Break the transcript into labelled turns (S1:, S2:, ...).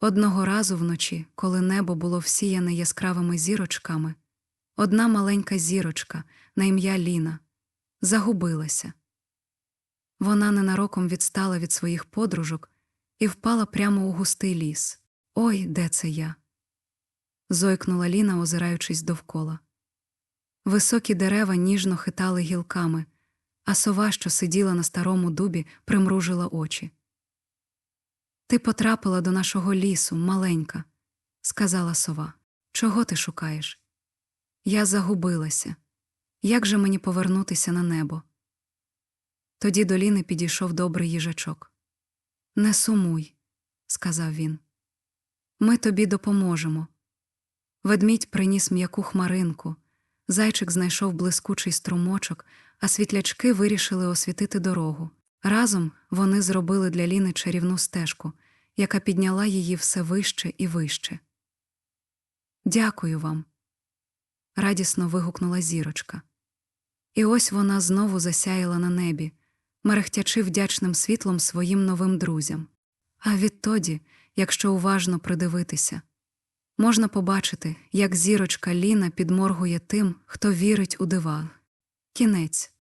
S1: Одного разу вночі, коли небо було всіяне яскравими зірочками, одна маленька зірочка на ім'я Ліна загубилася. Вона ненароком відстала від своїх подружок і впала прямо у густий ліс. Ой, де це я? зойкнула Ліна, озираючись довкола. Високі дерева ніжно хитали гілками, а сова, що сиділа на старому дубі, примружила очі. Ти потрапила до нашого лісу, маленька, сказала сова. Чого ти шукаєш? Я загубилася. Як же мені повернутися на небо? Тоді до Ліни підійшов добрий їжачок. Не сумуй, сказав він. Ми тобі допоможемо. Ведмідь приніс м'яку хмаринку, зайчик знайшов блискучий струмочок, а світлячки вирішили освітити дорогу. Разом вони зробили для Ліни чарівну стежку, яка підняла її все вище і вище. Дякую вам. радісно вигукнула зірочка. І ось вона знову засяяла на небі, мерехтячи вдячним світлом своїм новим друзям. А відтоді, якщо уважно придивитися, можна побачити, як зірочка Ліна підморгує тим, хто вірить у дива. Кінець.